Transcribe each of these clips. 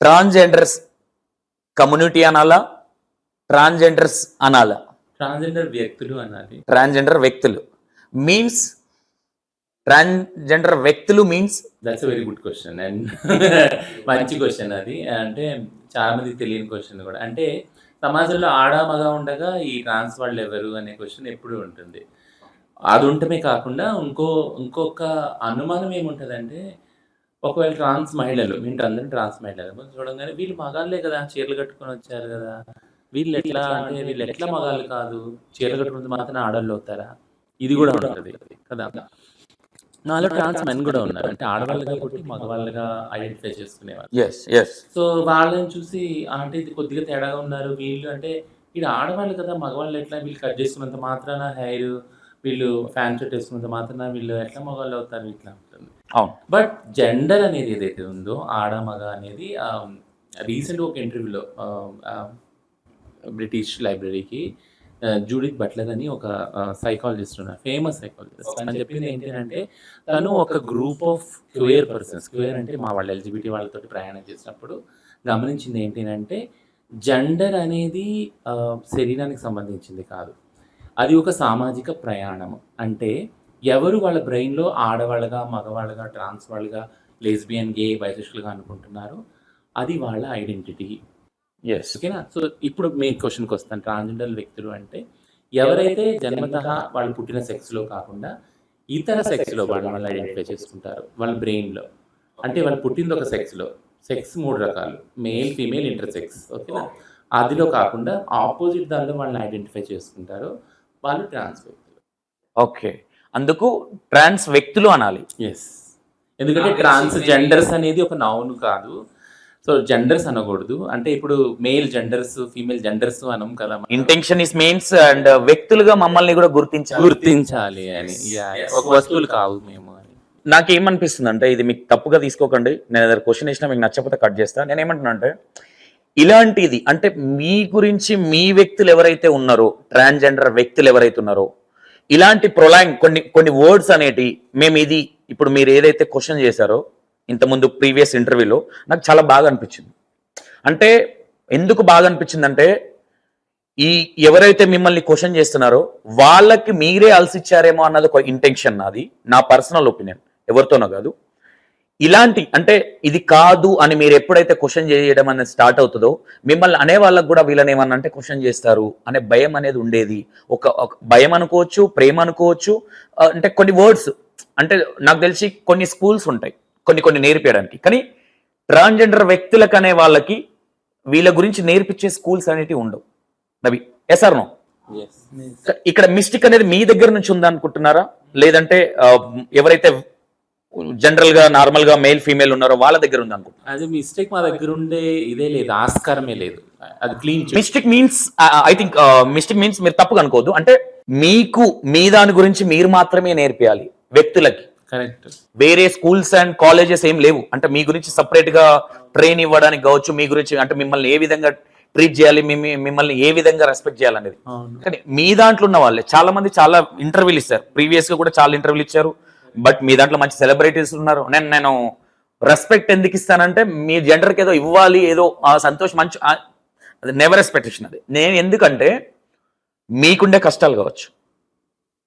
Transgenders community అనాలా? Transgenders అనాలా? Transgender వ్యక్తులు అన్నది ట్రాన్స్జెండర్ వ్యక్తులు. మీన్స్ ట్రాన్స్జెండర్ వ్యక్తులు means that's very good question and మంచి క్వశ్చన్ అది. అంటే చాలా మందికి తెలియని క్వశ్చన్ కూడా. అంటే సమాజంలో ఆడ మగ ఉండగా ఈ ట్రాన్స్ వాళ్ళు ఎవరు అనే క్వశ్చన్ ఎప్పుడూ ఉంటుంది. అది ఉండటమే కాకుండా ఇంకో ఇంకొక అనుమానం ఏముంటుందంటే ఒకవేళ ట్రాన్స్ మహిళలు అందరం ట్రాన్స్ మహిళలు చూడంగానే వీళ్ళు మగాళ్ళే కదా చీరలు కట్టుకొని వచ్చారు కదా. వీళ్ళు ఎట్లా అంటే వీళ్ళు ఎట్లా మగాళ్ళు కాదు? చీరలు కట్టుకుంటే మాత్రం ఆడళ్ళు అవుతారా? ఇది కూడా ఉంటుంది. కదా. నాలో ట్రాన్స్ మెన్ కూడా ఉన్నారు. అంటే ఆడవాళ్ళుగా కొట్టి మగవాళ్ళుగా ఐడెంటిఫై ఎస్ సో వాళ్ళని చూసి అంటే ఇది కొద్దిగా తేడాగా ఉన్నారు వీళ్ళు. అంటే వీళ్ళు ఆడవాళ్ళు కదా మగవాళ్ళు ఎట్లా? వీళ్ళు కట్ చేసుకున్నంత మాత్రాన హెయిర్ వీళ్ళు ఫ్యాన్ షర్ట్ వేసుకున్నంత మాత్రాన వీళ్ళు ఎట్లా మగవాళ్ళు అవుతారు ఇట్లా ఉంటుంది. అవును. బట్ జెండర్ అనేది ఏదైతే ఉందో ఆడ మగ అనేది రీసెంట్ ఒక ఇంటర్వ్యూలో బ్రిటిష్ లైబ్రరీకి జూడిత్ బట్లర్ అని ఒక సైకాలజిస్ట్ ఉన్నారు ఫేమస్ సైకాలజిస్ట్ అని చెప్పింది ఏంటి అంటే తను ఒక group of queer persons queer అంటే మా వాళ్ళు ఎల్జిబిటీ వాళ్ళతో ప్రయాణం చేసినప్పుడు గమనించింది ఏంటి అంటే జెండర్ అనేది ఆ, శరీరానికి సంబంధించింది కాదు. అది ఒక సామాజిక ప్రయాణం. అంటే ఎవరు వాళ్ళ బ్రెయిన్లో ఆడవాళ్ళగా మగవాళ్ళగా ట్రాన్స్ వాళ్ళగా లెస్బియన్ గే బైసెక్షువల్గా అనుకుంటున్నారో అది వాళ్ళ ఐడెంటిటీ. ఎస్ ఓకేనా? సో ఇప్పుడు మీ క్వశ్చన్కి వస్తాను. ట్రాన్స్జెండర్ వ్యక్తులు అంటే ఎవరైతే జన్మతః వాళ్ళు పుట్టిన సెక్స్లో కాకుండా ఇతర సెక్స్లో వాళ్ళు వాళ్ళు ఐడెంటిఫై చేసుకుంటారు వాళ్ళ బ్రెయిన్లో. అంటే వాళ్ళు పుట్టింది ఒక సెక్స్లో. సెక్స్ మూడు రకాలు. Male female intersex. ఓకేనా? అదిలో కాకుండా ఆపోజిట్ దానిలో వాళ్ళని ఐడెంటిఫై చేసుకుంటారు. వాళ్ళు ట్రాన్స్ వ్యక్తులు. ఓకే. అందుకు ట్రాన్స్ వ్యక్తులు అనాలి. ఎస్ ఎందుకంటే ట్రాన్స్ జెండర్స్ అనేది ఒక నౌన్ కాదు. సో జెండర్స్ అనకూడదు. అంటే ఇప్పుడు మేల్ జెండర్స్ ఫీమేల్ జెండర్స్ అనం కదా. ఇంటెన్షన్ ఇస్ మీన్స్ అండ్ వ్యక్తులుగా మమ్మల్ని కూడా గుర్తించాలి. గుర్తించాలి అని. ఒక వస్తువులు కావు మేము అని. నాకేమనిపిస్తుంది అంటే ఇది మీకు తప్పుగా తీసుకోకండి. నేను ఏదైనా క్వశ్చన్ ఇచ్చినా మీకు నచ్చకపోతే కట్ చేస్తా. నేను ఏమంటున్నా అంటే ఇలాంటిది అంటే మీ గురించి మీ వ్యక్తులు ఎవరైతే ఉన్నారో ట్రాన్స్జెండర్ వ్యక్తులు ఎవరైతే ఉన్నారో ఇలాంటి ప్రొలాంగ్ కొన్ని కొన్ని వర్డ్స్ అనేటి మేము ఇది ఇప్పుడు మీరు ఏదైతే క్వశ్చన్ చేశారో ఇంతకుముందు ప్రీవియస్ ఇంటర్వ్యూలో నాకు చాలా బాగా అనిపించింది. అంటే ఎందుకు బాగా అనిపించింది అంటే ఈ ఎవరైతే మిమ్మల్ని క్వశ్చన్ చేస్తున్నారో వాళ్ళకి మీరే అలసిచ్చారేమో అన్నది ఒక ఇంటెన్షన్ నాది నా పర్సనల్ ఒపీనియన్ ఎవరితోనో కాదు. ఇలాంటి అంటే ఇది కాదు అని మీరు ఎప్పుడైతే క్వశ్చన్ చేయడం అనేది స్టార్ట్ అవుతుందో మిమ్మల్ని అనే వాళ్ళకి కూడా వీళ్ళని ఏమన్నా అంటే క్వశ్చన్ చేస్తారు అనే భయం అనేది ఉండేది. ఒక ఒక భయం అనుకోవచ్చు ప్రేమ అనుకోవచ్చు అంటే కొన్ని వర్డ్స్ అంటే నాకు తెలిసి కొన్ని స్కూల్స్ ఉంటాయి కొన్ని కొన్ని నేర్పించడానికి కానీ ట్రాన్స్జెండర్ వ్యక్తులకు అనే వాళ్ళకి వీళ్ళ గురించి నేర్పించే స్కూల్స్ అనేటివి ఉండవు. నవి ఎస్ ఆర్ నో ఇక్కడ మిస్టేక్ అనేది మీ దగ్గర నుంచి ఉందా అనుకుంటున్నారా లేదంటే ఎవరైతే జనరల్గా నార్మల్గా మేల్ ఫీమేల్ ఉన్నారో వాళ్ళ దగ్గర ఉంది అనుకుంటున్నారు అది మిస్టేక్ మా దగ్గర ఉండే ఇదే లేదు ఆస్కారమే లేదు. అది clean mistake means I think mistake means మీరు తప్పుగా అనుకోవద్దు. అంటే మీకు మీ దాని గురించి మీరు మాత్రమే నేర్పియాలి వ్యక్తులకి. కరెక్ట్ వేరే స్కూల్స్ అండ్ కాలేజెస్ ఏం లేవు. అంటే మీ గురించి సపరేట్గా ట్రైన్ ఇవ్వడానికి కావచ్చు మీ గురించి అంటే మిమ్మల్ని ఏ విధంగా ట్రీట్ చేయాలి మిమ్మల్ని ఏ విధంగా రెస్పెక్ట్ చేయాలనేది. కానీ మీ దాంట్లో ఉన్న వాళ్ళే చాలా మంది చాలా ఇంటర్వ్యూలు ఇస్తారు. ప్రీవియస్గా కూడా చాలా ఇంటర్వ్యూలు ఇచ్చారు. బట్ మీ దాంట్లో మంచి సెలబ్రిటీస్ ఉన్నారు. నేను నేను రెస్పెక్ట్ ఎందుకు ఇస్తానంటే మీ జెండర్కి ఏదో ఇవ్వాలి ఏదో ఆ సంతోషం మంచి అది నెవర్ ఎక్స్పెక్టేషన్ అది. నేను ఎందుకంటే మీకుండే కష్టాలు కావచ్చు.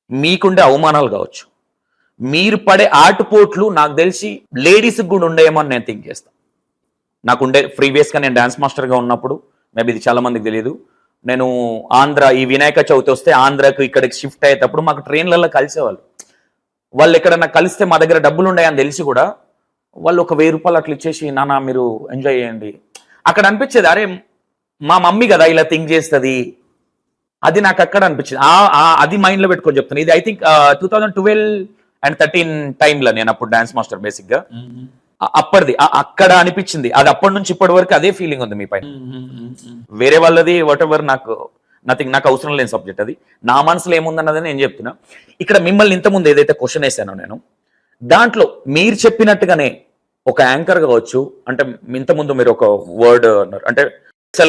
మీకుండే అవమానాలు కావచ్చు. మీరు పడే ఆటుపోట్లు నాకు తెలిసి లేడీస్కి కూడా ఉండేమో అని నేను థింక్ చేస్తాను నాకు ఉండే ప్రీవియస్గా నేను డాన్స్ మాస్టర్గా ఉన్నప్పుడు మేబీ ఇది చాలా మందికి తెలియదు నేను ఆంధ్ర ఈ వినాయక చవితి వస్తే ఆంధ్రాకు ఇక్కడికి షిఫ్ట్ అయ్యేటప్పుడు మాకు ట్రైన్లలో కలిసేవాళ్ళు. వాళ్ళు ఎక్కడన్నా కలిస్తే మా దగ్గర డబ్బులు ఉన్నాయని తెలిసి కూడా వాళ్ళు ఒక వెయ్యి రూపాయలు అట్లా ఇచ్చేసి నాన్న మీరు ఎంజాయ్ చేయండి. అక్కడ అనిపించేది అరే మా మమ్మీ కదా ఇలా థింక్ చేస్తుంది. అది నాకు అక్కడ అనిపించింది. అది మైండ్లో పెట్టుకొని చెప్తాను ఇది I think two thousand twelve and thirteen టైంలో నేను అప్పుడు డాన్స్ మాస్టర్ బేసిక్గా. ఆ- అప్పటిది. అక్కడ అనిపించింది. అది అప్పటి నుంచి ఇప్పటి వరకు అదే ఫీలింగ్ ఉంది మీ పైన. వేరే వాళ్ళది వాట్ ఎవర్ నాకు నథింగ్ నాకు అవసరం లేని సబ్జెక్ట్ అది. నా మనసులో ఏముందన్నది నేను చెప్తున్నా. ఇక్కడ మిమ్మల్ని ఇంతకుముందు ఏదైతే క్వశ్చన్ వేసానో నేను దాంట్లో మీరు చెప్పినట్టుగానే ఒక యాంకర్ కావచ్చు అంటే ఇంతకుముందు మీరు ఒక వర్డ్ అన్నారు అంటే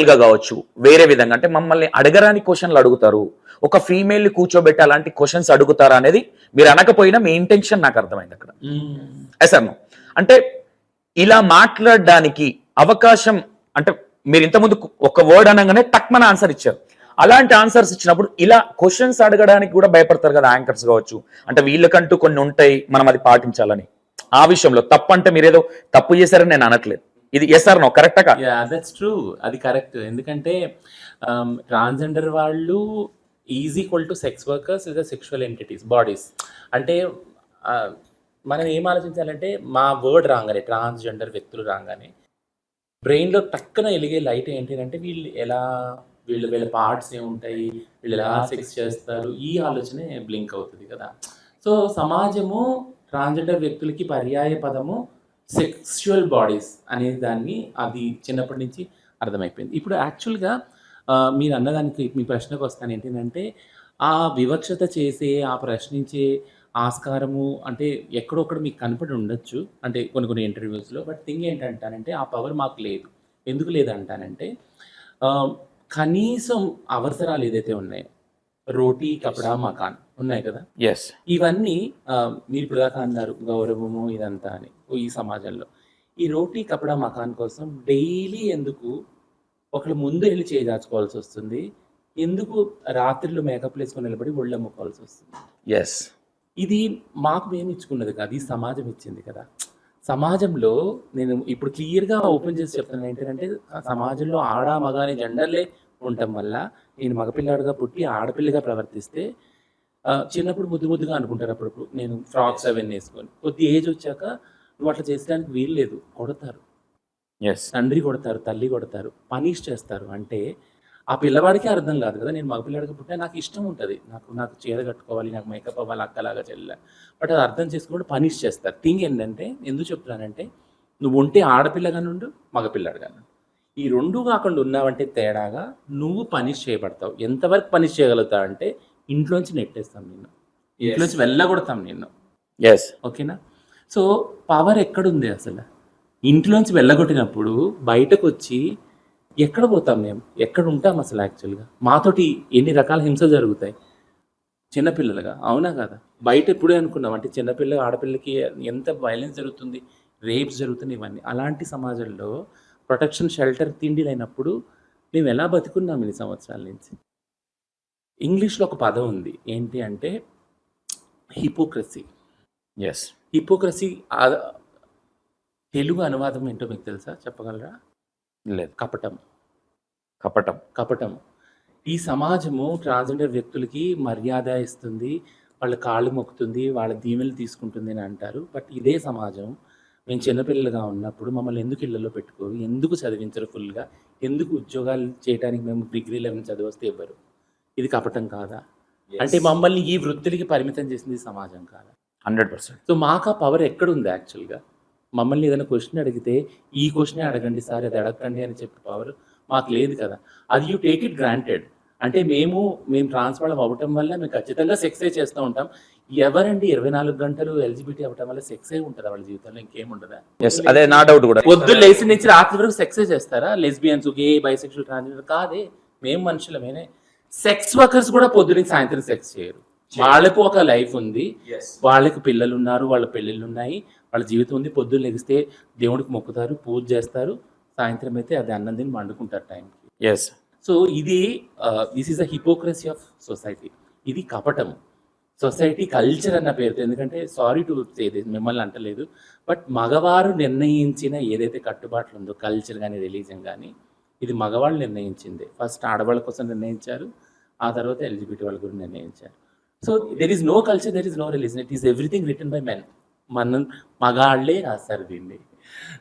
గా కావచ్చు వేరే విధంగా అంటే మమ్మల్ని అడగరాని క్వశ్చన్లు అడుగుతారు. ఒక ఫీమేల్ని కూర్చోబెట్టి అలాంటి క్వశ్చన్స్ అడుగుతారా అనేది మీరు అనకపోయినా మీ ఇంటెన్షన్ నాకు అర్థమైంది అక్కడ. ఎస్ అన్న అంటే ఇలా మాట్లాడడానికి అవకాశం అంటే మీరు ఇంతకుముందు ఒక వర్డ్ అనగానే టక్మన ఆన్సర్ ఇచ్చారు. అలాంటి ఆన్సర్స్ ఇచ్చినప్పుడు ఇలా క్వశ్చన్స్ అడగడానికి కూడా భయపడతారు కదా యాంకర్స్ కావచ్చు. అంటే వీళ్ళకంటూ కొన్ని ఉంటాయి మనం అది పాటించాలని. ఆ విషయంలో తప్పు అంటే మీరేదో తప్పు చేశారని నేను అనట్లేదు. ఇది ఎస్ ఆర్ నో కరెక్టా దట్స్ ట్రూ అది కరెక్ట్ ఎందుకంటే um, ట్రాన్స్జెండర్ వాళ్ళు is equal to sex workers is sexual entities bodies అంటే మనం ఏం ఆలోచించాలంటే మా వర్డ్ రాగానే ట్రాన్స్జెండర్ వ్యక్తులు రాగానే బ్రెయిన్లో టక్కున వెలిగే లైట్ ఏంటి అంటే వీళ్ళు ఎలా వీళ్ళు వీళ్ళ పార్ట్స్ ఏముంటాయి? వీళ్ళు ఎలా సెక్స్ చేస్తారు? ఈ ఆలోచనే బ్లింక్ అవుతుంది కదా. సో సమాజము ట్రాన్స్జెండర్ వ్యక్తులకి పర్యాయ పదము సెక్చువల్ బాడీస్ అనే దాన్ని అది చిన్నప్పటి నుంచి అర్థమైపోయింది. ఇప్పుడు యాక్చువల్గా మీరు అన్నదానికి మీ ప్రశ్నకు వస్తాను ఏంటంటే ఆ వివక్షత చేసే ఆ ప్రశ్నించే ఆస్కారము అంటే ఎక్కడొక్కడ మీకు కనపడి ఉండొచ్చు. అంటే కొన్ని కొన్ని ఇంటర్వ్యూస్లో బట్ థింగ్ ఏంటంటానంటే ఆ పవర్ మాకు లేదు. ఎందుకు లేదంటానంటే కనీసం అవసరాలు ఏదైతే ఉన్నాయో రోటీ కపడా మకాన్ ఉన్నాయి కదా? ఎస్ ఇవన్నీ మీరు ఇప్పుడు దాకా అన్నారు గౌరవము ఇదంతా అని ఈ సమాజంలో. ఈ రోటీ కపడా మకాన్ కోసం డైలీ ఎందుకు ఒకళ్ళు ముందు వెళ్ళి చేదాచుకోవాల్సి వస్తుంది? ఎందుకు రాత్రిలో మేకప్ వేసుకొని నిలబడి ఒళ్ళు అమ్ముకోవాల్సి వస్తుంది? ఎస్ ఇది మాకు మేము ఇచ్చుకున్నది కాదు ఈ సమాజం ఇచ్చింది కదా? సమాజంలో నేను ఇప్పుడు క్లియర్గా ఓపెన్ చేసి చెప్తున్నాను ఏంటంటే ఆ సమాజంలో ఆడ మగ అనే జెండర్లే ఉండటం వల్ల నేను మగపిల్లాడుగా పుట్టి ఆడపిల్లగా ప్రవర్తిస్తే చిన్నప్పుడు ముద్దు ముద్దుగా అనుకుంటారు అప్పుడప్పుడు నేను ఫ్రాక్స్ అవన్నీ వేసుకొని కొద్ది ఏజ్ వచ్చాక నువ్వు అట్లా చేసడానికి వీలు లేదు కొడతారు. ఎస్ తండ్రి కొడతారు తల్లి కొడతారు పనిష్ చేస్తారు. అంటే ఆ పిల్లవాడికి అర్థం కాదు కదా. నేను మగపిల్లాడికి పుట్టినా నాకు ఇష్టం ఉంటుంది. నాకు నాకు చీర కట్టుకోవాలి నాకు మేకప్ అవ్వాలి అక్కలాగా చెల్లె. బట్ అది అర్థం చేసుకుంటే పనిష్ చేస్తారు. థింగ్ ఏంటంటే ఎందుకు చెప్తున్నానంటే నువ్వు ఉంటే ఆడపిల్లగా నుండు మగపిల్లాడుగా నుండు ఈ రెండు కాకుండా ఉన్నావంటే తేడాగా నువ్వు పనిష్ చేయబడతావు. ఎంతవరకు పనిష్ చేయగలుగుతావు అంటే ఇంట్లోంచి నెట్టేస్తాం నిన్ను. ఇంట్లోంచి వెళ్ళగొడతాం నిన్ను. ఎస్ ఓకేనా? సో పవర్ ఎక్కడుంది అసలు? ఇంట్లోంచి వెళ్ళగొట్టినప్పుడు బయటకు వచ్చి ఎక్కడ పోతాం మేము? ఎక్కడ ఉంటాం అసలు యాక్చువల్గా మాతోటి ఎన్ని రకాల హింస జరుగుతాయి? చిన్నపిల్లలుగా? అవునా కదా? బయట ఎప్పుడే అనుకున్నాం. అంటే చిన్నపిల్ల ఆడపిల్లకి ఎంత వైలెన్స్ జరుగుతుంది? రేప్స్ జరుగుతున్నాయి ఇవన్నీ. అలాంటి సమాజంలో ప్రొటెక్షన్ షెల్టర్ తిండి లేనప్పుడు మేము ఎలా బతుకున్నాం ఇన్ని సంవత్సరాల నుంచి? ఇంగ్లీష్లో ఒక పదం ఉంది. ఏంటి అంటే హిపోక్రసీ ఎస్ హిపోక్రసీ తెలుగు అనువాదం ఏంటో మీకు తెలుసా? చెప్పగలరా? లేదు. కపటం. కపటం. కపటం. ఈ సమాజము ట్రాన్స్జెండర్ వ్యక్తులకి మర్యాద ఇస్తుంది. వాళ్ళ కాళ్ళు మొక్కుతుంది. వాళ్ళ దీవెనలు తీసుకుంటుంది అని అంటారు. బట్ ఇదే సమాజం. మేము చిన్నపిల్లలుగా ఉన్నప్పుడు మమ్మల్ని ఎందుకు ఇళ్ళలో పెట్టుకోరు? ఎందుకు చదివించరు ఫుల్గా? ఎందుకు ఉద్యోగాలు చేయడానికి మేము డిగ్రీ లెవెల్ చదివస్తే ఇవ్వరు? ఇది కపటం కాదా? అంటే మమ్మల్ని ఈ వృత్తులకి పరిమితం చేసింది సమాజం కాదా? Hundred percent. సో మాకు ఆ పవర్ ఎక్కడుంది యాక్చువల్గా? మమ్మల్ని ఏదైనా క్వశ్చన్ అడిగితే ఈ క్వశ్చనే అడగండి సార్ అది అడగండి అని చెప్పే పవర్ మాకు లేదు కదా. అది యూ టేక్ ఇట్ గ్రాంటెడ్ అంటే మేము మేము ట్రాన్స్ఫర్ అవ్వటం వల్ల మేము ఖచ్చితంగా సెక్సే చేస్తూ ఉంటాం. ఎవరండి ఇరవై నాలుగు గంటలు ఎలిజిబిలిటీ అవ్వటం వల్ల సెక్సే ఉంటుందా వాళ్ళ జీవితంలో? ఇంకేం ఉండదా అదే నా డౌట్ కూడా. పొద్దు లేచి నుంచి రాత్రి వరకు సెక్సే చేస్తారా? లెస్బియన్స్ గే బైసెక్షువల్ ట్రాన్స్జెండర్ కాదే. మేము మనుషులమేనే. సెక్స్ వర్కర్స్ కూడా పొద్దు నుంచి సాయంత్రం సెక్స్ చేయరు. వాళ్ళకు ఒక లైఫ్ ఉంది. వాళ్ళకి పిల్లలు ఉన్నారు వాళ్ళ పెళ్ళిళ్ళు ఉన్నాయి. వాళ్ళ జీవితం ఉంది. పొద్దున్న లెగిస్తే దేవుడికి మొక్కుతారు పూజ చేస్తారు. సాయంత్రం అయితే అది అన్నం తిని వండుకుంటారు టైంకి ఎస్ సో ఇది this is a hypocrisy of society ఇది కపటము సొసైటీ కల్చర్ అన్న పేరుతో ఎందుకంటే సారీ టు సే మిమ్మల్ని అంటలేదు. బట్ మగవారు నిర్ణయించిన ఏదైతే కట్టుబాట్లు ఉందో కల్చర్ కానీ రిలీజన్ కానీ ఇది మగవాళ్ళు నిర్ణయించింది. ఫస్ట్ ఆడవాళ్ళ కోసం నిర్ణయించారు. ఆ తర్వాత ఎలిజిబిలిటీ వాళ్ళ గురించి నిర్ణయించారు. So there is no culture there is no religion it is everything written by men మన మగాళ్ళే రాస్తారు దీన్ని.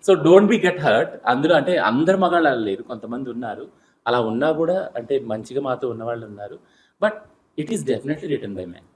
So don't be get hurt అందులో అంటే అందరు మగాళ్ళు లేరు కొంతమంది ఉన్నారు. అలా ఉన్నా కూడా అంటే మంచిగా మాతో ఉన్న వాళ్ళు ఉన్నారు. But it is definitely written by man